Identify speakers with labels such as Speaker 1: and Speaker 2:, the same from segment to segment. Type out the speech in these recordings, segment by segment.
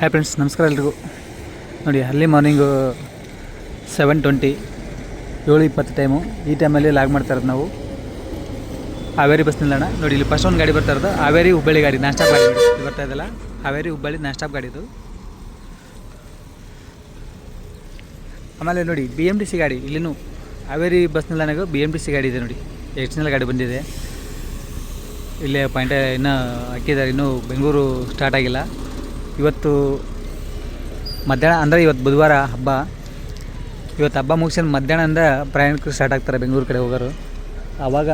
Speaker 1: Hi friends ನಮಸ್ಕಾರ ಎಲ್ರಿಗೂ. ನೋಡಿ ಅರ್ಲಿ ಮಾರ್ನಿಂಗು ಸೆವೆನ್ ಟ್ವೆಂಟಿ ಏಳು ಇಪ್ಪತ್ತು ಟೈಮು ಈ ಟೈಮಲ್ಲಿ ಲಾಗ್ ಮಾಡ್ತಾ ಇರೋದು ನಾವು. ಹಾವೇರಿ ಬಸ್ ನಿಲ್ದಾಣ. ನೋಡಿ, ಇಲ್ಲಿ ಫಸ್ಟ್ ಒಂದು ಗಾಡಿ ಬರ್ತಾ ಇರೋದು. ಹಾವೇರಿ ಹುಬ್ಬಳ್ಳಿ ಗಾಡಿ, ನಾನ್ ಸ್ಟಾಪ್ ಗಾಡಿ. ಬರ್ತಾ ಇದ್ದಲ್ಲ ಹಾವೇರಿ ಹುಬ್ಬಳ್ಳಿ ನಾನ್ ಸ್ಟಾಪ್ ಗಾಡಿ ಇದು. ಆಮೇಲೆ ನೋಡಿ ಬಿ ಎಂ ಟಿ ಸಿ ಗಾಡಿ, ಇಲ್ಲಿನೂ ಹಾವೇರಿ ಬಸ್ ನಿಲ್ದಾಣಗೂ ಬಿ ಎಂ ಟಿ ಸಿ ಗಾಡಿ ಇದೆ ನೋಡಿ. ಎಕ್ಸ್ಟರ್ನಲ್ ಗಾಡಿ ಬಂದಿದೆ. ಇಲ್ಲೇ ಪಾಯಿಂಟ್ ಇನ್ನೂ ಹಾಕಿದ್ದಾರೆ. ಇನ್ನೂ ಬೆಂಗಳೂರು ಸ್ಟಾರ್ಟ್ ಆಗಿಲ್ಲ. ಇವತ್ತು ಮಧ್ಯಾಹ್ನ, ಅಂದರೆ ಇವತ್ತು ಬುಧವಾರ ಹಬ್ಬ. ಇವತ್ತು ಹಬ್ಬ ಮುಗ್ಸಂದು ಮಧ್ಯಾಹ್ನ ಅಂದ್ರೆ ಪ್ರಯಾಣಿಕರು ಸ್ಟಾರ್ಟ್ ಆಗ್ತಾರೆ ಬೆಂಗಳೂರು ಕಡೆ ಹೋಗೋರು. ಆವಾಗ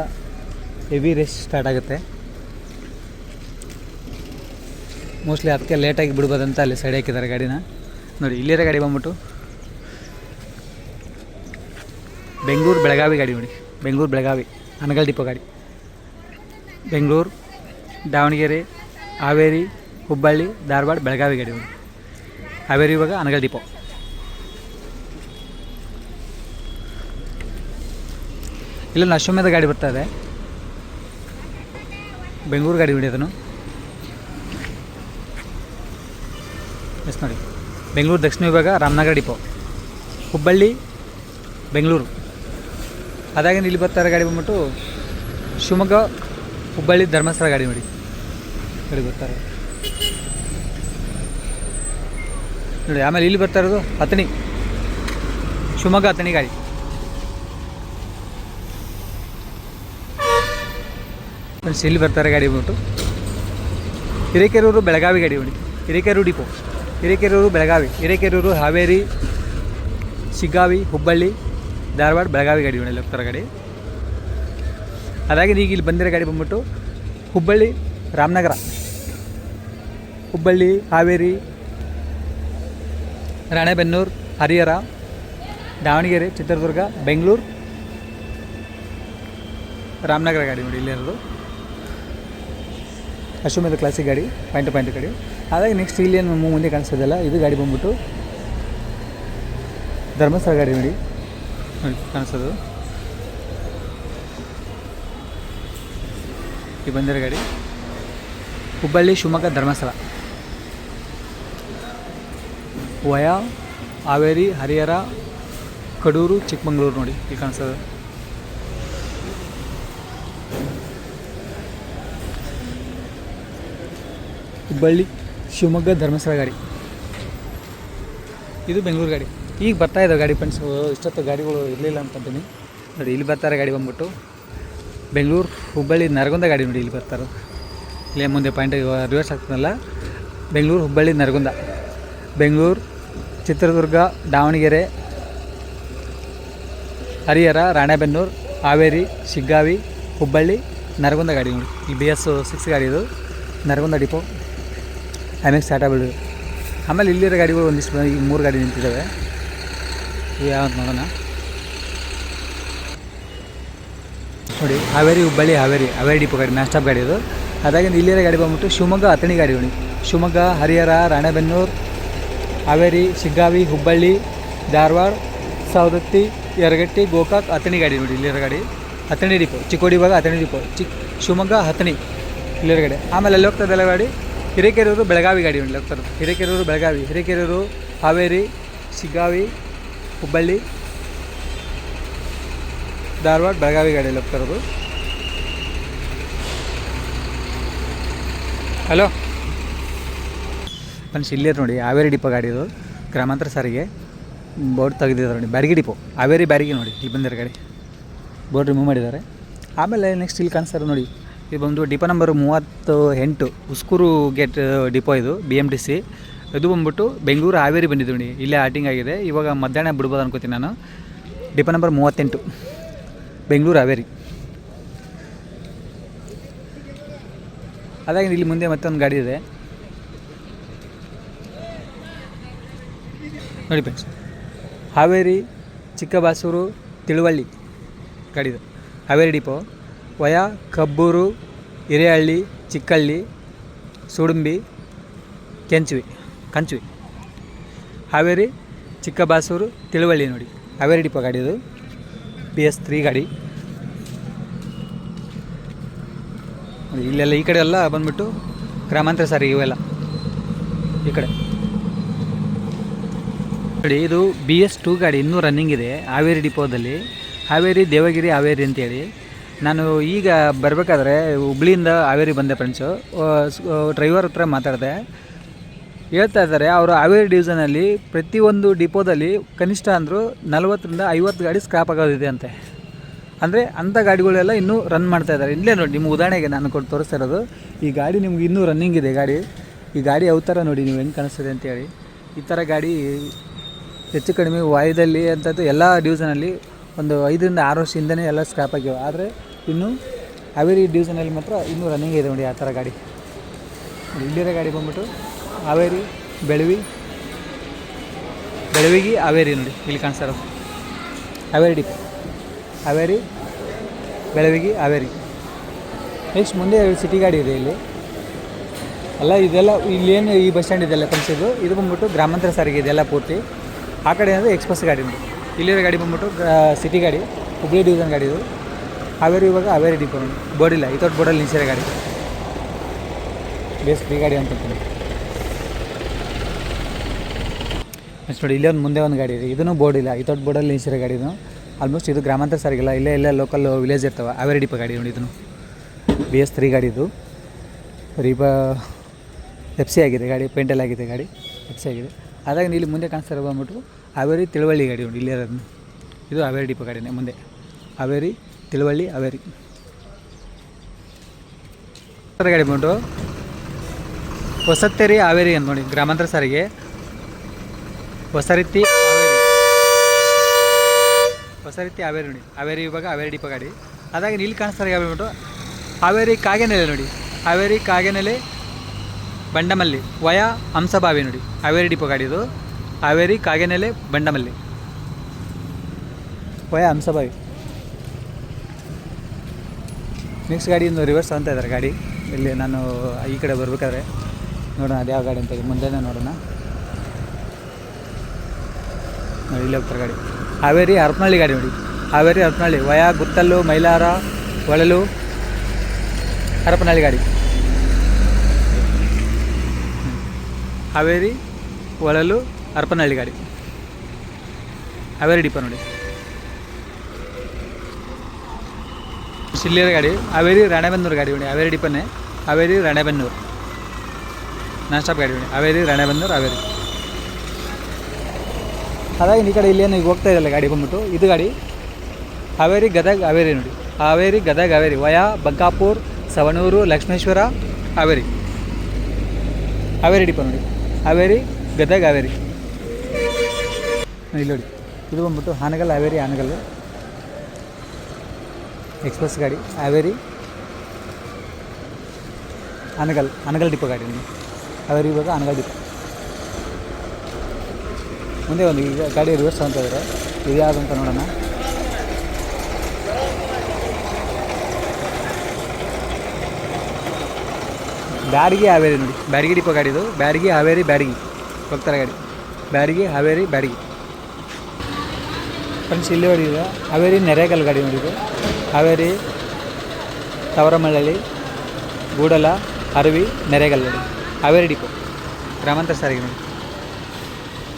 Speaker 1: ಹೆವಿ ರೇಸ್ ಸ್ಟಾರ್ಟ್ ಆಗುತ್ತೆ. ಮೋಸ್ಟ್ಲಿ ಅದಕ್ಕೆ ಲೇಟಾಗಿ ಬಿಡ್ಬೋದಂತ ಅಲ್ಲಿ ಸೈಡ್ ಹಾಕಿದ್ದಾರೆ ಗಾಡಿನ. ನೋಡಿ, ಇಲ್ಲಿರೋ ಗಾಡಿ ಬಂದ್ಬಿಟ್ಟು ಬೆಂಗಳೂರು ಬೆಳಗಾವಿ ಗಾಡಿ ನೋಡಿ. ಬೆಂಗಳೂರು ಬೆಳಗಾವಿ, ಅನಗಲ್ ಡಿಪೋ ಗಾಡಿ. ಬೆಂಗಳೂರು, ದಾವಣಗೆರೆ, ಹಾವೇರಿ ಹುಬ್ಬಳ್ಳಿ, ಧಾರವಾಡ, ಬೆಳಗಾವಿ ಗಡಿ ಹಾವೇರಿ ಇವಾಗ ಅನಗಲ್ ಡಿಪೋ. ಇಲ್ಲೊಂದು ಅಶ್ವಮೇಧ ಗಾಡಿ ಬರ್ತಾ ಇದೆ. ಬೆಂಗಳೂರು ಗಾಡಿ ಬಿಡಿ ಅದನ್ನು ಎಸ್ ನೋಡಿ. ಬೆಂಗಳೂರು ದಕ್ಷಿಣ ವಿಭಾಗ, ರಾಮನಗರ ಡಿಪೋ. ಹುಬ್ಬಳ್ಳಿ, ಬೆಂಗಳೂರು. ಅದಾಗಿ ಇಲ್ಲಿ ಬರ್ತಾ ಇರೋ ಗಾಡಿ ಬಂದ್ಬಿಟ್ಟು ಶಿವಮೊಗ್ಗ, ಹುಬ್ಬಳ್ಳಿ ಧರ್ಮಸ್ಥಳ ಗಾಡಿ ನೋಡಿ. ಗಾಡಿ ಬರ್ತಾರೆ ನೋಡಿ, ಆಮೇಲೆ ಇಲ್ಲಿ ಬರ್ತಾ ಇರೋದು ಅಥಣಿ. ಶಿವಮೊಗ್ಗ ಹತ್ತಣಿ ಗಾಡಿ. ಫ್ರೆಂಡ್ಸ್ ಇಲ್ಲಿ ಬರ್ತಾರೆ ಗಾಡಿ ಬಂದ್ಬಿಟ್ಟು ಹಿರೇಕೆರೂರು ಬೆಳಗಾವಿ ಗಾಡಿ ನೋಡಿ ಹಿರೇಕೆರೂರು ಡಿಪೋ. ಹಿರೇಕೆರೂರು ಬೆಳಗಾವಿ, ಹಿರೇಕೆರೂರು ಹಾವೇರಿ ಸಿಗಾವಿ ಹುಬ್ಬಳ್ಳಿ, ಧಾರವಾಡ, ಬೆಳಗಾವಿ ಗಾಡಿ ನೋಡಿ ಹೋಗ್ತಾರೆ ಗಾಡಿ. ಅದಾಗಿ ಈಗ ಇಲ್ಲಿ ಬಂದಿರೋ ಗಾಡಿ ಬಂದ್ಬಿಟ್ಟು ಹುಬ್ಬಳ್ಳಿ, ರಾಮನಗರ. ಹುಬ್ಬಳ್ಳಿ, ಹಾವೇರಿ ರಾಣೆಬೆನ್ನೂರು, ಹರಿಹರ, ದಾವಣಗೆರೆ, ಚಿತ್ರದುರ್ಗ, ಬೆಂಗಳೂರು. ರಾಮನಗರ ಗಾಡಿ ನೋಡಿ ಇಲ್ಲಿರೋದು ಅಶ್ವಮೇಧ ಕ್ಲಾಸಿಕ್ ಗಾಡಿ ಪಾಯಿಂಟ್ ಪಾಯಿಂಟ್ ಗಾಡಿ. ಹಾಗಾಗಿ ನೆಕ್ಸ್ಟ್ ಇಲ್ಲಿ ಏನು ಮುಂದೆ ಕಾಣಿಸೋದಿಲ್ಲ ಇದು ಗಾಡಿ ಬಂದ್ಬಿಟ್ಟು ಧರ್ಮಸ್ಥಳ ಗಾಡಿ ನೋಡಿ. ನೋಡಿ ಕಾಣಿಸೋದು ಈ ಬಂದಿರೋ ಗಾಡಿ. ಹುಬ್ಬಳ್ಳಿ, ಶಿವಮೊಗ್ಗ, ಧರ್ಮಸ್ಥಳ. ವಯ, ಹಾವೇರಿ, ಹರಿಹರ, ಕಡೂರು, ಚಿಕ್ಕಮಂಗ್ಳೂರು ನೋಡಿ ಇಲ್ಲಿ ಕಾಣಿಸ್ತದೆ. ಹುಬ್ಬಳ್ಳಿ, ಶಿವಮೊಗ್ಗ ಧರ್ಮಸ್ಥಳ ಗಾಡಿ. ಇದು ಬೆಂಗಳೂರು ಗಾಡಿ. ಈಗ ಬರ್ತಾ ಇದ್ದಾವೆ ಗಾಡಿ ಫ್ರೆಂಡ್ಸ್ ಇಷ್ಟೊತ್ತು ಗಾಡಿಗಳು ಇರಲಿಲ್ಲ ಅಂತಂತೀನಿ ನೋಡಿ, ಇಲ್ಲಿ ಬರ್ತಾರೆ ಗಾಡಿ ಬಂದ್ಬಿಟ್ಟು. ಬೆಂಗಳೂರು, ಹುಬ್ಬಳ್ಳಿ, ನರಗುಂದ ಗಾಡಿ ನೋಡಿ ಇಲ್ಲಿ ಬರ್ತಾರೆ. ಇಲ್ಲೇ ಮುಂದೆ ಪಾಯಿಂಟ್ ರಿವರ್ಸ್ ಆಗ್ತದಲ್ಲ. ಬೆಂಗಳೂರು, ಹುಬ್ಬಳ್ಳಿ, ನರಗುಂದ. ಬೆಂಗಳೂರು ಚಿತ್ರದುರ್ಗ, ದಾವಣಗೆರೆ, ಹರಿಹರ, ರಾಣೆಬೆನ್ನೂರು, ಹಾವೇರಿ, ಶಿಗ್ಗಾವಿ, ಹುಬ್ಬಳ್ಳಿ, ನರಗುಂದ ಗಾಡಿ ನೋಡಿ. ಈ ಬಿ ಎಸ್ ಸಿಕ್ಸ್ ಗಾಡಿ ಇದು. ನರಗುಂದ ಡಿಪೋ. ಆಮೇಲೆ ಸ್ಟಾರ್ಟ್ ಆಗ್ಬಿಡು ಆಮೇಲೆ ಇಲ್ಲಿರೋ ಗಾಡಿಗಳು ಒಂದಿಷ್ಟು ಈ ಮೂರು ಗಾಡಿ ನಿಂತಿದ್ದಾವೆ. ಯಾವ್ದು ನೋಡೋಣ. ನೋಡಿ, ಹಾವೇರಿ, ಹುಬ್ಬಳ್ಳಿ, ಹಾವೇರಿ ಹಾವೇರಿ ಡಿಪೋ ಗಾಡಿ, ಮ್ಯಾನ್ ಸ್ಟಾಪ್ ಗಾಡಿ ಇದು. ಅದಾಗಿಂದ ಇಲ್ಲಿರೋ ಗಾಡಿ ಬಂದ್ಬಿಟ್ಟು ಶಿವಮೊಗ್ಗ ಅಥಣಿ ಗಾಡಿ ನೋಡಿ. ಶಿವಮೊಗ್ಗ, ಹರಿಹರ, ರಾಣೆಬೆನ್ನೂರು ಹಾವೇರಿ, ಶಿಗ್ಗಾವಿ, ಹುಬ್ಬಳ್ಳಿ, ಧಾರವಾಡ, ಸವದತ್ತಿ, ಯರಗಟ್ಟಿ, ಗೋಕಾಕ್, ಅಥಣಿ ಗಾಡಿ ನೋಡಿ ಇಲ್ಲಿರೋ ಗಾಡಿ. ಅಥಣಿ ಡಿಪೋ ಚಿಕ್ಕೋಡಿ ಭಾಗ ಅಥಣಿ ಡಿಪೋ ಚಿಕ್ ಶಿವಮೊಗ್ಗ ಅಥಣಿ ಇಲ್ಲಿರೋ ಗಾಡಿ. ಆಮೇಲೆ ಅಲ್ಲಿ ಹೋಗ್ತದಲ್ಲ ಗಾಡಿ? ಹಿರೇಕೆರೂರು ಬೆಳಗಾವಿ ಗಾಡಿ ನೋಡಿ ಹೋಗ್ತಾರೆ ಹಿರೇಕೆರೂರು, ಬೆಳಗಾವಿ. ಹಿರೇಕೆರೂರು, ಹಾವೇರಿ, ಶಿಗ್ಗಾವಿ, ಹುಬ್ಬಳ್ಳಿ, ಧಾರವಾಡ, ಬೆಳಗಾವಿ ಗಾಡಿಯಲ್ಲಿ ಹೋಗ್ತಾ ಇರೋದು. ಹಲೋ ಫ್ರೆಂಡ್ಸ್ ಇಲ್ಲೇ ನೋಡಿ, ಹಾವೇರಿ ಡಿಪೋ ಗಾಡಿ ಇದು, ಗ್ರಾಮಾಂತರ ಸಾರಿಗೆ. ಬೋರ್ಡ್ ತೆಗೆದಿದ್ದಾರೆ ನೋಡಿ ಬ್ಯಾರಿಗೆ ಡಿಪೋ, ಹಾವೇರಿ ಬ್ಯಾರಿಗೆ ನೋಡಿ, ಇಲ್ಲಿ ಬಂದಿರೋ ಗಾಡಿ. ಬೋರ್ಡ್ ರಿಮೂವ್ ಮಾಡಿದ್ದಾರೆ. ಆಮೇಲೆ ನೆಕ್ಸ್ಟ್ ಇಲ್ಲಿ ಕಾಣಿಸ್ತಾರೆ ನೋಡಿ, ಇದು ಬಂದು ಡಿಪೋ ನಂಬರ್ ಮೂವತ್ತು ಎಂಟು ಉಸ್ಕೂರು ಗೇಟ್ ಡಿಪೋ ಇದು ಬಿ ಎಂ ಟಿ ಸಿ ಇದು ಬಂದ್ಬಿಟ್ಟು ಬೆಂಗಳೂರು ಹಾವೇರಿ ಬಂದಿದ್ದು ನೋಡಿ, ಇಲ್ಲೇ ಆಟಿಂಗ್ ಆಗಿದೆ. ಇವಾಗ ಮಧ್ಯಾಹ್ನ ಬಿಡ್ಬೋದು ಅನ್ಕೋತೀನಿ ನಾನು. ಡಿಪೋ ನಂಬರ್ ಮೂವತ್ತೆಂಟು, ಬೆಂಗಳೂರು ಹಾವೇರಿ. ಅದಾಗಿ ಇಲ್ಲಿ ಮುಂದೆ ಮತ್ತೊಂದು ಗಾಡಿ ಇದೆ. ನೋಡಿ ಫ್ರೆಂಡ್ಸ್ ಹಾವೇರಿ, ಚಿಕ್ಕಬಾಸೂರು, ತಿಳುವಳ್ಳಿ ಗಾಡಿದು ಹಾವೇರಿ ಡಿಪೋ, ವಯ, ಕಬ್ಬೂರು, ಹಿರೇಹಳ್ಳಿ, ಚಿಕ್ಕಳ್ಳಿ, ಸುಡುಂಬಿ, ಕೆಂಚುವಿ, ಕಂಚುವಿ. ಹಾವೇರಿ, ಚಿಕ್ಕಬಾಸೂರು, ತಿಳುವಳ್ಳಿ ನೋಡಿ. ಹಾವೇರಿ ಡಿಪೋ ಗಾಡಿ ಅದು ಬಿ ಎಸ್ ತ್ರೀ ಗಾಡಿ ಇಲ್ಲೆಲ್ಲ ಈ ಕಡೆ ಎಲ್ಲ ಬಂದ್ಬಿಟ್ಟು ಗ್ರಾಮಾಂತರ ಸಾರಿಗೆ ಇವೆಲ್ಲ. ಈ ಕಡೆ. ನೋಡಿ ಇದು ಬಿ ಎಸ್ ಟೂ ಗಾಡಿ ಇನ್ನೂ ರನ್ನಿಂಗ್ ಇದೆ, ಹಾವೇರಿ ಡಿಪೋದಲ್ಲಿ ಹಾವೇರಿ, ದೇವಗಿರಿ, ಹಾವೇರಿ ಅಂತೇಳಿ. ನಾನು ಈಗ ಬರಬೇಕಾದ್ರೆ ಹುಬ್ಳಿಯಿಂದ ಹಾವೇರಿ ಬಂದೆ ಫ್ರೆಂಡ್ಸು ಡ್ರೈವರ್ ಹತ್ರ ಮಾತಾಡಿದೆ. ಹೇಳ್ತಾ ಇದ್ದಾರೆ, ಅವರು ಹಾವೇರಿ ಡಿವಿಷನಲ್ಲಿ ಪ್ರತಿಯೊಂದು ಡಿಪೋದಲ್ಲಿ ಕನಿಷ್ಠ ಅಂದರೂ ನಲವತ್ತರಿಂದ ಐವತ್ತು ಗಾಡಿ ಸ್ಕ್ರಾಪ್ ಆಗೋದಿದೆ ಅಂತೆ. ಅಂದರೆ ಅಂಥ ಗಾಡಿಗಳೆಲ್ಲ ಇನ್ನೂ ರನ್ ಮಾಡ್ತಾ ಇದ್ದಾರೆ. ಇಲ್ಲೇ ನೋಡಿ ನಿಮ್ಮ ಉದಾಹರಣೆಗೆ ನಾನು ಕೊಟ್ಟು ತೋರಿಸ್ತಾ ಇರೋದು. ಈ ಗಾಡಿ ನಿಮ್ಗೆ ಇನ್ನೂ ರನ್ನಿಂಗ್ ಇದೆ ಗಾಡಿ. ಈ ಗಾಡಿ ಯಾವ ಥರ ನೋಡಿ ನೀವು ಹೆಂಗೆ ಕಾಣಿಸ್ತದೆ ಅಂತೇಳಿ. ಈ ಥರ ಗಾಡಿ ಹೆಚ್ಚು ಕಡಿಮೆ ವಾಯುದಲ್ಲಿ ಅಂಥದ್ದು ಎಲ್ಲ ಡಿವಿಷನಲ್ಲಿ ಒಂದು ಐದರಿಂದ ಆರು ವರ್ಷದಿಂದನೇ ಎಲ್ಲ ಸ್ಕ್ರಾಪ್ ಆಗಿವೆ. ಆದರೆ ಇನ್ನು ಹಾವೇರಿ ಡಿವಿಷನಲ್ಲಿ ಮಾತ್ರ ಇನ್ನೂ ರನ್ನಿಂಗ್ ಇದೆ ನೋಡಿ ಆ ಥರ ಗಾಡಿ. ಇಲ್ಲಿರೋ ಗಾಡಿ ಬಂದ್ಬಿಟ್ಟು ಹಾವೇರಿ ಬೆಳವಿ ಬೆಳವಿಗೆ ಹಾವೇರಿ ನೋಡಿ ಇಲ್ಲಿ ಕಾಣಿಸ್ತಾರ ಹಾವೇರಿ ಡಿಪೋ ಹಾವೇರಿ ಬೆಳವಿಗೆ ಹಾವೇರಿ ನೆಕ್ಸ್ಟ್ ಮುಂದೆ ಸಿಟಿ ಗಾಡಿ ಇದೆ ಇಲ್ಲಿ. ಅಲ್ಲ ಇದೆಲ್ಲ ಇಲ್ಲೇನು ಈ ಬಸ್ ಸ್ಟ್ಯಾಂಡ್ ಇದೆಲ್ಲ ಕಲಿಸಿದ್ದು ಇದು ಬಂದ್ಬಿಟ್ಟು ಗ್ರಾಮಾಂತರ ಸಾರಿಗೆ ಇದೆಲ್ಲ ಪೂರ್ತಿ. ಆ ಕಡೆ ಅಂದರೆ ಎಕ್ಸ್ಪ್ರೆಸ್ ಗಾಡಿ ಇಲ್ಲಿರೋ ಗಾಡಿ ಬಂದ್ಬಿಟ್ಟು ಸಿಟಿ ಗಾಡಿ ಹುಬ್ಳಿ ಡಿವಿಷನ್ ಗಾಡಿ ಇದು. ಹಾವೇರಿ ಇವಾಗ ಹಾವೇರಿ ಡಿಪೋ ಬೋರ್ಡಿಲ್ಲ ಬೋರ್ಡ್ ಇಲ್ಲ ಇದೊಟ್ಟು ಬೋರ್ಡಲ್ಲಿ ನಿಲ್ಸಿರೋ ಗಾಡಿ. ಬೇಸ್ ಫ್ರೀ ಗಾಡಿ ಅಂತ ಅಂತೀನಿ. ನೆಕ್ಸ್ಟ್ ನೋಡಿ, ಇಲ್ಲೇ ಒಂದು ಮುಂದೆ ಒಂದು ಗಾಡಿ ಇದೆ. ಇದನ್ನು ಬೋರ್ಡ್ ಇಲ್ಲ ಇದೊಟ್ಟು ಬೋರ್ಡಲ್ಲಿ ನಿಲ್ಸಿರೋ ಗಾಡಿ ಇದು. ಆಲ್ಮೋಸ್ಟ್ ಇದು ಗ್ರಾಮಾಂತರ ಸಾರಿಗಿಲ್ಲ ಇಲ್ಲೇ ಇಲ್ಲೇ ಲೋಕಲ್ ವಿಲೇಜ್ ಇರ್ತವೆ ಹಾವೇರಿ ಡಿಪೋ ಗಾಡಿ ನೋಡಿ ಇದನ್ನು. ಬಿ ಎಸ್ ತ್ರೀ ಗಾಡಿ ಇದು. ರೀಬ ಎಫ್ಸಿ ಆಗಿದೆ ಗಾಡಿ ಪೇಂಟಲ್ಲಾಗಿದೆ ಆಗಿದೆ ಗಾಡಿ ಎಫ್ಸಿ ಆಗಿದೆ. ಅದಾಗ ಇಲ್ಲಿ ಮುಂದೆ ಕಾಣಿಸ್ತಾರೆ ಬಂದ್ಬಿಟ್ಟು ಹಾವೇರಿ, ತಿಳುವಳ್ಳಿ ಗಾಡಿ ನೋಡಿ, ಇಲ್ಲೇ ಇರೋದು ಇದು ಹಾವೇರಿ ಡಿಪೋ ಗಾಡಿನೇ ಮುಂದೆ. ಹಾವೇರಿ, ತಿಳುವಳ್ಳಿ, ಹಾವೇರಿ. ಗಾಡಿ ಬಂದು ಹೊಸತ್ತೇರಿ ಹಾವೇರಿ ಅಂತ ನೋಡಿ, ಗ್ರಾಮಾಂತರ ಸಾರಿಗೆ. ಹೊಸ ರೀತಿ ಹಾವೇರಿ. ಹೊಸ ರೀತಿ ಹಾವೇರಿ ನೋಡಿ, ಹಾವೇರಿ ಇವಾಗ ಹಾವೇರಿ ಡಿಪೋ ಗಾಡಿ. ಅದಾಗ ಇಲ್ಲಿ ಕಾಣಿಸ್ತಾರೆ ಗಾಡಿ ಬಂದ್ಬಿಟ್ಟು, ಹಾವೇರಿ ಕಾಗೆನೆಲೆ ನೋಡಿ. ಹಾವೇರಿ ಕಾಗೆನೆಲೆ ಬಂಡಮಲ್ಲಿ. ವಯ ಹಂಸಬಾವಿ ನೋಡಿ. ಹಾವೇರಿ ಡಿಪೋ ಗಾಡಿ ಇದು. ಹಾವೇರಿ ಕಾಗೆನೆಲೆ ಬಂಡಮಲ್ಲಿ. ವಯ ಹಂಸಬಾವಿ. ನೆಕ್ಸ್ಟ್ ಗಾಡಿ ಇನ್ನು ರಿವರ್ಸ್ ಅಂತ ಇದ್ದಾರೆ ಗಾಡಿ. ಇಲ್ಲಿ ನಾನು ಈ ಕಡೆ ಬರಬೇಕಾದ್ರೆ ನೋಡೋಣ ಅದು ಯಾವ ಗಾಡಿ ಅಂತ ಮುಂದೆನೇ ನೋಡೋಣ. ನೋಡಿ, ಇಲ್ಲಿ ಹೋಗ್ತಾರೆ ಗಾಡಿ. ಹಾವೇರಿ ಹರಪನಹಳ್ಳಿ ಗಾಡಿ ನೋಡಿ. ಹಾವೇರಿ ಹರಪನಹಳ್ಳಿ. ವಯ ಗುತ್ತಲ್ಲು, ಮೈಲಾರ, ಹೊಳಲು, ಹರಪನಹಳ್ಳಿ ಗಾಡಿ. ಹಾವೇರಿ ಹೊಳಲು ಹರಪನಹಳ್ಳಿ ಗಾಡಿ ಹಾವೇರಿ ಡಿಪೋ ನೋಡಿ ಸಿಲ್ಲಿಯರ ಗಾಡಿ ಹಾವೇರಿ ರಾಣೆಬೆನ್ನೂರು ಗಾಡಿ ನೋಡಿ ಹಾವೇರಿ ಡಿಪೋನೆ ಹಾವೇರಿ ರಾಣೆಬೆನ್ನೂರು ನಾನ್ ಸ್ಟಾಪ್ ಗಾಡಿ ನೋಡಿ ಹಾವೇರಿ ರಾಣೆಬೆನ್ನೂರು ಹಾವೇರಿ ಹಾಗಾಗಿ ಈ ಕಡೆ ಇಲ್ಲೇನು ಈಗ ಹೋಗ್ತಾ ಇದೆಯಲ್ಲ ಗಾಡಿ ಬಂದ್ಬಿಟ್ಟು ಇದು ಗಾಡಿ ಹಾವೇರಿ ಗದಗ ಹಾವೇರಿ ನೋಡಿ ಹಾವೇರಿ ಗದಗ ಹಾವೇರಿ ವಯ ಬಂಕಾಪುರ್ ಸವಣೂರು ಲಕ್ಷ್ಮೇಶ್ವರ ಹಾವೇರಿ ಹಾವೇರಿ ಡಿಪೋ ನೋಡಿ ಹಾವೇರಿ, ಗದಗ ಹಾವೇರಿ. ಇಲ್ಲಿ ನೋಡಿ, ಇದು ಬಂದ್ಬಿಟ್ಟು ಹಾನಗಲ್, ಹಾವೇರಿ ಹಾನಗಲ್. ಎಕ್ಸ್ಪ್ರೆಸ್ ಗಾಡಿ, ಹಾವೇರಿ, ಹಾನಗಲ್ ಹಾನಗಲ್ ಡಿಪೋ ಗಾಡಿ ಹಾವೇರಿ ಇವಾಗ ಹಾನಗಲ್ ಡಿಪೋ. ಮುಂದೆ ಒಂದು ಈಗ ಗಾಡಿ ರಿವರ್ಸ್ ಅಂತ ಇದ್ದಾರೆ. ಇದು ಯಾವುದು ಅಂತ ನೋಡೋಣ. ಬ್ಯಾಡಗಿ ಹಾವೇರಿ ನೋಡಿ. ಬ್ಯಾಡಗಿ ಡಿಪೋ ಗಾಡಿ ಇದು. ಬ್ಯಾಡಗಿ ಹಾವೇರಿ ಬ್ಯಾಡಗಿ ಹೋಗ್ತಾರೆ ಗಾಡಿ. ಬ್ಯಾಡಗಿ ಹಾವೇರಿ ಬ್ಯಾಡಗಿ ಫ್ರೆಂಡ್ಸ್ ಇಲ್ಲಿ ನೋಡಿ ಇದು. ಹಾವೇರಿ ನೆರೆಗಲ್ ಗಾಡಿ ನೋಡಿದ್ದು ಹಾವೇರಿ ತವರಮಳ್ಳಳ್ಳಿ, ಗೂಡಲ, ಅರವಿ ನೆರೆಗಲ್ ನೋಡಿ ಹಾವೇರಿ ಡಿಪೋ. ಗ್ರಾಮಾಂತರ ಸಾರಿಗೆ ನೋಡಿ.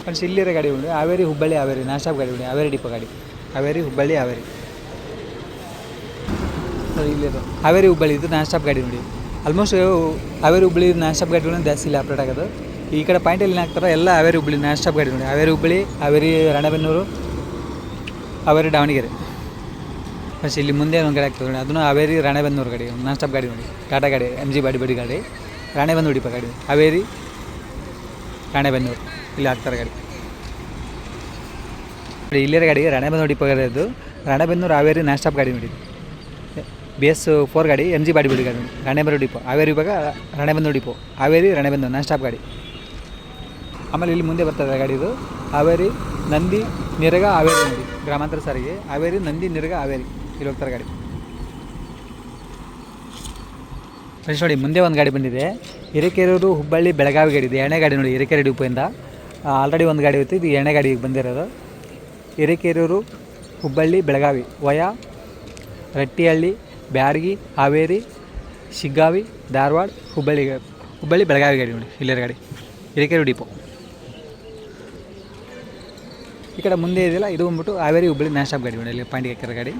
Speaker 1: ಫ್ರೆಂಡ್ಸ್ ಇಲ್ಲಿರೋ ಗಾಡಿ ನೋಡಿ. ಹಾವೇರಿ, ಹುಬ್ಬಳ್ಳಿ, ಹಾವೇರಿ. ನಾಶಾಪ್ ಗಾಡಿ ನೋಡಿ. ಹಾವೇರಿ ಡಿಪೋ ಗಾಡಿ. ಹಾವೇರಿ, ಹುಬ್ಬಳ್ಳಿ, ಹಾವೇರಿ. ಇಲ್ಲಿರೋ. ಹಾವೇರಿ, ಹುಬ್ಬಳ್ಳಿ ಇದು ನಾನ್ ಸ್ಟಾಪ್ ಗಾಡಿ ನೋಡಿ. Almost Haveri Hubli non stop ಗಾಡಿಗಳನ್ನ ಜಾಸ್ತಿ ಇಲ್ಲಿ ಆಪ್ರೇಟ್ ಆಗೋದು. ಈ ಕಡೆ ಪಾಯಿಂಟಲ್ಲಿ ಏನು ಹಾಕ್ತಾರೆ ಎಲ್ಲ ಹಾವೇರಿ ಹುಬ್ಳಿ ಸ್ಟಾಪ್ ಗಾಡಿ ನೋಡಿ. ಹಾವೇರಿ ಹುಬ್ಳಿ ಹಾವೇರಿ ರಾಣೆಬೆನ್ನೂರು ಹಾವೇರಿ ದಾವಣಗೆರೆ ಫಸ್ಟ್ ಇಲ್ಲಿ ಮುಂದೆ ಒಂದು ಗಾಡಿ ಆಗ್ತದೆ ನೋಡಿ. ಅದನ್ನು ಹಾವೇರಿ ರಾಣೆಬೆನ್ನೂರು ಗಾಡಿ ನಾನ್ ಸ್ಟಾಪ್ ಗಾಡಿ ನೋಡಿ. ಟಾಟಾ ಗಾಡಿ ಎಂ ಜಿ ಬಾಡಿ ಗಾಡಿ ರಾಣೆಬೆನ್ನೂರು ಡಿಪೋ ಗಾಡಿ. ಹಾವೇರಿ ರಾಣೆಬೆನ್ನೂರು ಇಲ್ಲಿ ಹಾಕ್ತಾರೆ ಗಾಡಿ. ಇಲ್ಲಿರೋ ಗಾಡಿ ರಾಣೆಬೆನ್ನೂರು ಡಿಪೋ ಗಾಡಿ ರಾಣೆಬೆನ್ನೂರು ಹಾವೇರಿ ನಾನ್ ಸ್ಟಾಪ್ ಗಾಡಿ ನೋಡಿ ಬಿ ಎಸ್ ಫೋರ್ ಗಾಡಿ ಎಂ ಜಿ ಬಾಡಿ ಬಿಡಿ ಗಾಡಿ ರಾಣೆಬೆನ್ನೂರು ಡಿಪೋ ಹಾವೇರಿ ಇವಾಗ Ranebennur depot Haveri Ranebennur non stop ಗಾಡಿ. ಆಮೇಲೆ ಇಲ್ಲಿ ಮುಂದೆ ಬರ್ತದೆ ಗಾಡಿ ಇದು. ಹಾವೇರಿ, ನಂದಿ, ನಿರಗ, ಹಾವೇರಿ ನಂದಿ. ಗ್ರಾಮಾಂತರ ಸಾರಿಗೆ. ಹಾವೇರಿ, ನಂದಿ, ನಿರಗ, ಹಾವೇರಿ. ಇಲ್ಲಿ ಹೋಗ್ತಾರೆ ಗಾಡಿ. ಫ್ರೆಂಡ್ಸ್ ನೋಡಿ, ಮುಂದೆ ಒಂದು ಗಾಡಿ ಬಂದಿದೆ. ಹಿರೇಕೆರೂರು, ಹುಬ್ಬಳ್ಳಿ, ಬೆಳಗಾವಿ ಗಾಡಿ ಇದೆ. ಎಣ್ಣೆ ಗಾಡಿ ನೋಡಿ, ಹಿರೇಕೆರೆ ಡಿಪೋಯಿಂದ ಆಲ್ರೆಡಿ ಒಂದು ಗಾಡಿ ಇತ್ತು ಇದು ಎಣ್ಣೆ ಗಾಡಿಗೆ ಬಂದಿರೋದು. ಹಿರೇಕೆರೂರು, ಹುಬ್ಬಳ್ಳಿ, ಬೆಳಗಾವಿ. ವಯ, ರಟ್ಟಿಹಳ್ಳಿ ಬ್ಯಾಡಗಿ ಹಾವೇರಿ, ಶಿಗ್ಗಾವಿ, ಧಾರವಾಡ, ಹುಬ್ಬಳ್ಳಿ ಹುಬ್ಬಳ್ಳಿ, ಬೆಳಗಾವಿ ಗಾಡಿ ನೋಡಿ, ಇಲ್ಲರ ಗಾಡಿ. ಹಿರೇಕೆರೆ ಡಿಪೋ. ಈ ಕಡೆ ಮುಂದೆ ಇದೆಯಲ್ಲ, ಇದು ಬಂದ್ಬಿಟ್ಟು ಹಾವೇರಿ, ಹುಬ್ಬಳ್ಳಿ ಸ್ಟಾಪ್ ಗಾಡಿ ನೋಡಿ, ಇಲ್ಲಿ ಪಾಂಡಿ ಹಾಕಿರೋ ಗಾಡಿ.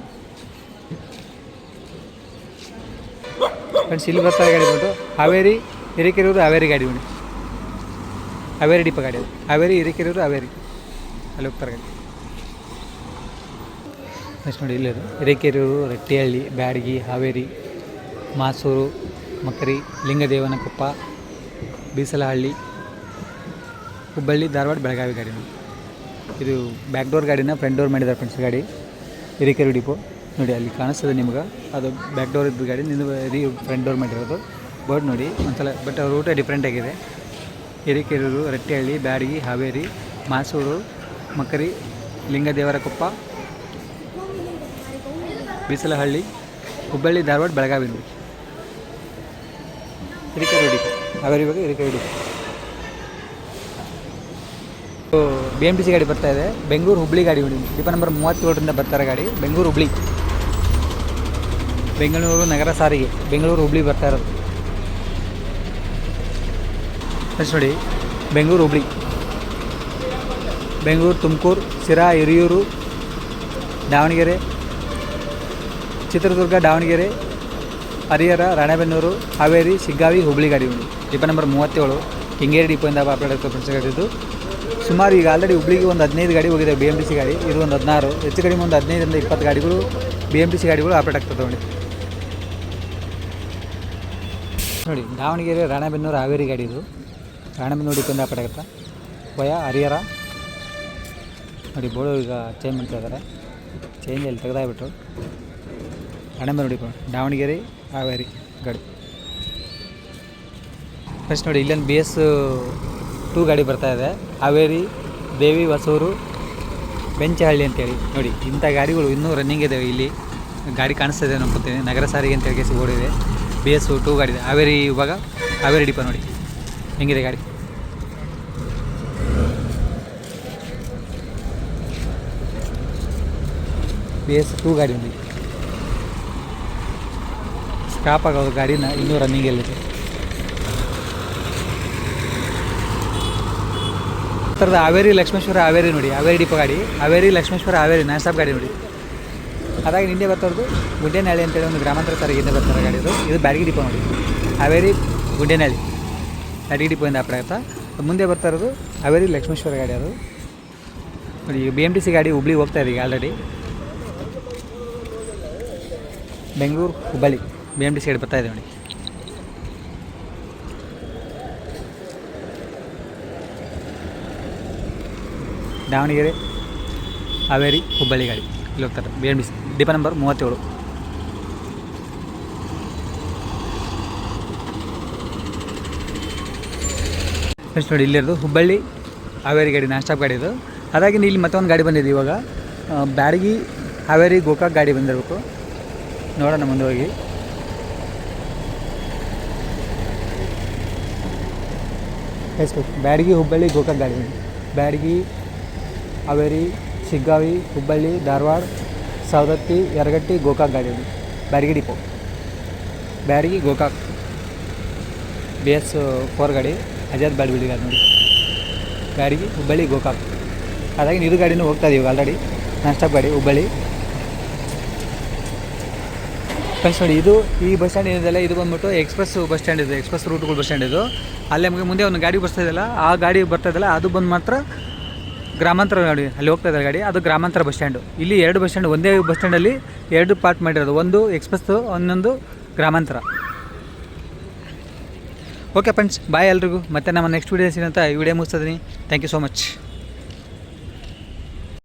Speaker 1: ಫ್ರೆಂಡ್ಸ್ ಇಲ್ಲಿ ಬರ್ತಾರೆ ಗಾಡಿ ಬಂದು ಹಾವೇರಿ ಹಿರೇಕೆರೂರು ಹಾವೇರಿ ಗಾಡಿ ನೋಡಿ. ಹಾವೇರಿ ಡಿಪ ಗಾಡಿ ಹಾವೇರಿ ಹಿರೇಕೆರೂರು ಹಾವೇರಿ. ಅಲ್ಲಿ ಹೋಗ್ತಾರೆ ಗಾಡಿ. ನೆಕ್ಸ್ಟ್ ನೋಡಿ ಇಲ್ಲದು. ಹಿರೇಕೆರೂರು, ರಟ್ಟಿಹಳ್ಳಿ, ಬ್ಯಾಡಗಿ, ಹಾವೇರಿ, ಮಾಸೂರು ಮಕರಿ ಲಿಂಗದೇವನಕೊಪ್ಪ, ಬೀಸಲಹಳ್ಳಿ, ಹುಬ್ಬಳ್ಳಿ, ಧಾರವಾಡ, ಬೆಳಗಾವಿ ಗಾಡಿ ಇದು ಬ್ಯಾಕ್ ಡೋರ್ ಗಾಡಿನ ಫ್ರಂಟ್ ಡೋರ್ ಮಾಡಿದ್ದಾರೆ ಫ್ರೆಂಡ್ಸ್ ಗಾಡಿ. ಹಿರೇಕೆರೂರು ಡಿಪೋ ನೋಡಿ, ಅಲ್ಲಿ ಕಾಣಿಸ್ತದೆ ನಿಮ್ಗೆ. ಅದು ಬ್ಯಾಕ್ ಡೋರ್ ಇದ್ದ ಗಾಡಿ ನಿಂದು ರೀ ಫ್ರಂಟ್ ಡೋರ್ ಮಾಡಿರೋದು. ಬೋರ್ಡ್ ನೋಡಿ, ಒಂದ್ಸಲ ಬಟ್ ರೂಟೇ ಡಿಫ್ರೆಂಟ್ ಆಗಿದೆ. ಹಿರೇಕೆರೂರು, ರಟ್ಟಿಹಳ್ಳಿ, ಬ್ಯಾಡಗಿ, ಹಾವೇರಿ, ಮಾಸೂರು ಮಕರಿ ಲಿಂಗದೇವರಕೊಪ್ಪ ಬೀಸಲಹಳ್ಳಿ, ಹುಬ್ಬಳ್ಳಿ, ಧಾರವಾಡ, ಬೆಳಗಾವಿ ನೋಡಿ. ಹಿರೇಕೆರೂರು ಡಿಪೋ ಹಾಗಾದ್ರೆ ಇವಾಗ Hirekerur depot B M T C ಗಾಡಿ ಬರ್ತಾ ಇದೆ. ಬೆಂಗಳೂರು ಹುಬ್ಳಿ ಗಾಡಿ ನೋಡಿ. ಡಿಪ ನಂಬರ್ ಮೂವತ್ತೇಳರಿಂದ ಬರ್ತಾರೆ ಗಾಡಿ. ಬೆಂಗಳೂರು ಹುಬ್ಳಿ. ಬೆಂಗಳೂರು ನಗರ ಸಾರಿಗೆ. ಬೆಂಗಳೂರು ಹುಬ್ಳಿ ಬರ್ತಾ ಇರೋದು. ನೋಡಿ. ಬೆಂಗಳೂರು ಹುಬ್ಳಿ. ಬೆಂಗಳೂರು ತುಮಕೂರು ಸಿರಾ ಹಿರಿಯೂರು, ದಾವಣಗೆರೆ ಚಿತ್ರದುರ್ಗ, ದಾವಣಗೆರೆ, ಹರಿಹರ, ರಾಣೆಬೆನ್ನೂರು, ಹಾವೇರಿ ಸಿಗ್ಗಾವಿ ಹುಬ್ಳಿ ಗಾಡಿ ಉಂಟು. ಡಿಪೋ ನಂಬರ್ ಮೂವತ್ತೇಳು, ಕೆಂಗೇರಿ ಡಿಪೋಯಿಂದ ಅಪ್ಡೇಟ್ ಆಗ್ತದೆ ಫ್ರೆಂಡ್ಸ್ ಗಾಡಿದು ಸುಮಾರು ಈಗ ಆಲ್ರೆಡಿ ಹುಬ್ಳಿಗೆ ಒಂದು ಹದಿನೈದು ಗಾಡಿ ಹೋಗಿದೆ ಬಿ ಎಂ ಟಿ ಸಿ ಗಾಡಿ. ಇದು ಒಂದು ಹದಿನಾರು. ಹೆಚ್ಚು ಕಡಿಮೆ ಒಂದು ಹದಿನೈದರಿಂದ ಇಪ್ಪತ್ತು ಗಾಡಿಗಳು ಬಿ ಎಂ ಟಿ ಸಿ ಗಾಡಿಗಳು ಆಪ್ರೇಟ್ ಆಗ್ತದೆ ನೋಡಿ ನೋಡಿ, ದಾವಣಗೆರೆ, ರಾಣೆಬೆನ್ನೂರು, ಹಾವೇರಿ ಗಾಡಿ ಇದು. ರಾಣೆಬೆನ್ನೂರು ಡಿಪೋಯಿಂದ ಆಪ್ರೇಟ್ ಆಗುತ್ತೆ ವಯ ಹರಿಹರ. ನೋಡಿ, ಬೋರ್ಡು ಈಗ ಚೇಂಜ್ ಮಾಡ್ತಾ ಇದ್ದಾರೆ. ಚೇಂಜ್ ಅಲ್ಲಿ ತೆಗೆದಾಗ್ಬಿಟ್ರು ರಾಣೆಬೆನ್ನೂರು ನೋಡಿ ದಾವಣಗೆರೆ, ಹಾವೇರಿ, ಗಾಡಿ. ಫಸ್ಟ್ ನೋಡಿ, ಇಲ್ಲೊಂದು ಬಿ ಎಸ್ ಟೂ ಗಾಡಿ ಬರ್ತಾ ಇದೆ. ಹಾವೇರಿ ದೇವಿ ಹೊಸೂರು, ಬೆಂಚಹಳ್ಳಿ ಅಂತೇಳಿ. ನೋಡಿ, ಇಂಥ ಗಾಡಿಗಳು ಇನ್ನೂ ರನ್ನಿಂಗ್ ಇದ್ದಾವೆ ಇಲ್ಲಿ. ಗಾಡಿ ಕಾಣಿಸ್ತಾ ಇದೆ ಅನ್ಕೋತೀನಿ. ನಗರ ಸಾರಿಗೆ ಅಂತ ಹೇಳಿ ಓಡಿದೆ. ಬಿ ಎಸ್ ಟೂ ಗಾಡಿ ಇದೆ. ಹಾವೇರಿ ಇವಾಗ ಹಾವೇರಿ ಡಿಪ ನೋಡಿ. ಹೆಂಗಿದೆ ಗಾಡಿ? ಬಿ ಎಸ್ ಟೂ ಗಾಡಿ ఉంది ಸ್ಕ್ರಾಪ್ ಆಗೋದು ಗಾಡಿನ ಇನ್ನೂ ರನ್ನಿಂಗಲ್ಲಿದೆ ಥರದ ಹಾವೇರಿ ಲಕ್ಷ್ಮೇಶ್ವರ ಹಾವೇರಿ ನೋಡಿ, ಹಾವೇರಿ ಡಿಪೋ ಗಾಡಿ, ಹಾವೇರಿ ಲಕ್ಷ್ಮೇಶ್ವರ ಹಾವೇರಿ ನಾನ್ ಸ್ಟಾಪ್ ಗಾಡಿ ನೋಡಿ. ಅದಾಗಿ ನಿನ್ನೆ ಬರ್ತಾರದು ಗುಡ್ಡೇನಹಳ್ಳಿ ಅಂತೇಳಿ ಒಂದು ಗ್ರಾಮಾಂತರ ಸರ್ ಹಿಂದೆ ಬರ್ತಾರೆ ಗಾಡಿ ಇದು ಇದು ಬ್ಯಾಡಗಿ ಡಿಪೋ ನೋಡಿ. ಹಾವೇರಿ ಗುಡ್ಡೇನಹಳ್ಳಿ ಬ್ಯಾಡಗಿ ಡಿಪೋಯಿಂದ ಅಪ್ಡೇಟ್ ಆಗುತ್ತಾ ಮುಂದೆ ಬರ್ತಾ ಇರೋದು ಹಾವೇರಿ ಲಕ್ಷ್ಮೇಶ್ವರ ಗಾಡಿ ಅದು. ನೋಡಿ ಬಿ ಎಂ ಟಿ ಸಿ ಗಾಡಿ ಹುಬ್ಳಿ ಹೋಗ್ತಾ ಇದೆ ಈಗ already Bengaluru, Hubballi. B M D side ಬರ್ತಾ ಇದೆ ನೋಡಿ. ದಾವಣಗೆರೆ, ಹಾವೇರಿ ಹುಬ್ಬಳ್ಳಿ ಗಾಡಿ ಇಲ್ಲಿ ಹೋಗ್ತಾರೆ. B M D depot number ಮೂವತ್ತೇಳು. ಫ್ರೆಂಡ್ಸ್ ನೋಡಿ ಇಲ್ಲಿರೋದು ಹುಬ್ಬಳ್ಳಿ, ಹಾವೇರಿ ಗಾಡಿ, ನಾನ್ ಸ್ಟಾಪ್ ಗಾಡಿ ಇದು. ಅದಾಗಿ ಇಲ್ಲಿ ಮತ್ತೊಂದು ಗಾಡಿ ಬಂದಿದೆ ಇವಾಗ. ಬ್ಯಾಡಗಿ ಹಾವೇರಿ, ಗೋಕಾಕ್ ಗಾಡಿ ಬಂದಿರಬೇಕು. ನೋಡೋಣ ಮುಂದೆ ಹೋಗಿ. ಎಷ್ಟು ಬ್ಯಾಡಗಿ, ಹುಬ್ಬಳ್ಳಿ, ಗೋಕಾಕ್ ಗಾಡಿ ಬ್ಯಾಡಗಿ, ಹಾವೇರಿ, ಶಿಗ್ಗಾವಿ, ಹುಬ್ಬಳ್ಳಿ, ಧಾರವಾಡ, ಸವದತ್ತಿ, ಯರಗಟ್ಟಿ, ಗೋಕಾಕ್ ಗಾಡಿ Byadgi depot. Byadgi, Gokak. B S four ಗಾಡಿ, ಅಜಾದ್ ಬ್ಯಾಡಬಿಡಿ ಗಾಡಿ ನೋಡಿ. ಬ್ಯಾಡಗಿ, ಹುಬ್ಬಳ್ಳಿ, ಗೋಕಾಕ್. ಹಾಗಾಗಿ ನೀರು ಗಾಡಿನೂ ಹೋಗ್ತಾ ಇದೀವಿ ಆಲ್ರೆಡಿ ನಾನ್ ಸ್ಟಾಪ್ ಗಾಡಿ, ಹುಬ್ಬಳ್ಳಿ. ಫ್ರೆಂಡ್ಸ್ ನೋಡಿ ಇದು ಈ ಬಸ್ ಸ್ಟ್ಯಾಂಡ್ ಏನಿದೆಲ್ಲ ಇದು ಬಂದ್ಬಿಟ್ಟು ಎಕ್ಸ್ಪ್ರೆಸ್ ಬಸ್ ಸ್ಟ್ಯಾಂಡ್ ಇದೆ, ಎಕ್ಸ್ಪ್ರೆಸ್ ರೂಟ್ಗಳು ಬಸ್ ಸ್ಟ್ಯಾಂಡ್ ಇದು. ಅಲ್ಲೇ ನಮಗೆ ಮುಂದೆ ಒಂದು ಗಾಡಿ ಬರ್ತಾ ಇದೆಯಲ್ಲ, ಆ ಗಾಡಿ ಬರ್ತಾ ಇದೆಯಲ್ಲ, ಅದು ಬಂದು ಮಾತ್ರ ಗ್ರಾಮಾಂತರ ನೋಡಿ ಅಲ್ಲಿ ಹೋಗ್ತಾ ಇದೆ ಗಾಡಿ, ಅದು ಗ್ರಾಮಾಂತರ ಬಸ್ ಸ್ಟ್ಯಾಂಡು. ಇಲ್ಲಿ ಎರಡು ಬಸ್ ಸ್ಟ್ಯಾಂಡ್, ಒಂದೇ ಬಸ್ ಸ್ಟ್ಯಾಂಡಲ್ಲಿ ಎರಡು ಪಾರ್ಟ್ ಮಾಡಿರೋದು, ಒಂದು ಎಕ್ಸ್ಪ್ರೆಸ್ ಒಂದೊಂದು ಗ್ರಾಮಾಂತರ. ಓಕೆ ಫ್ರೆಂಡ್ಸ್ ಬಾಯ್ ಎಲ್ರಿಗೂ. ಮತ್ತೆ ನಮ್ಮ ನೆಕ್ಸ್ಟ್ ವೀಡಿಯೋ ಸಿಗೋಂತ ಈ ವಿಡಿಯೋ ಮುಗಿಸ್ತಿದ್ದೀನಿ ಥ್ಯಾಂಕ್ ಯು ಸೋ ಮಚ್